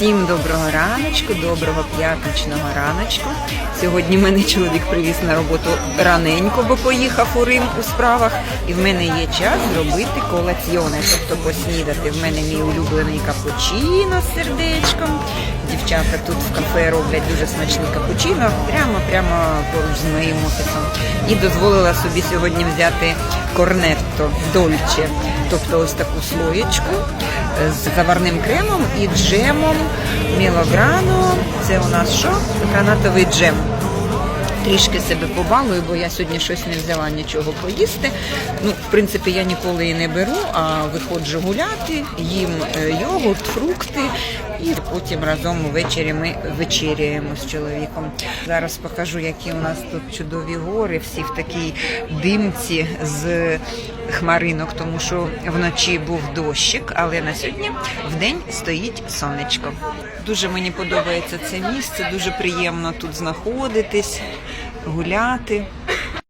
Всім доброго раночку, доброго п'ятничного раночку. Сьогодні мене чоловік привіз на роботу раненько, бо поїхав у Рим у справах. І в мене є час зробити колаціони, тобто поснідати. В мене мій улюблений капучино з сердечком. Дівчата тут в кафе роблять дуже смачний капучино, прямо прямо поруч з моїм офісом. І дозволила собі сьогодні взяти корнетто дольче, тобто ось таку слоєчку е, з заварним кремом і джемом мілограно. Це у нас що? Гранатовий джем. Трішки себе побалую, бо я сьогодні щось не взяла нічого поїсти. Ну, в принципі, я ніколи і не беру, а виходжу гуляти, їм е, йогурт, фрукти, і потім разом увечері ми вечеряємо з чоловіком. Зараз покажу, які у нас тут чудові гори, всі в такій димці з хмаринок, тому що вночі був дощик, але на сьогодні вдень стоїть сонечко. Дуже мені подобається це місце, дуже приємно тут знаходитись, гуляти.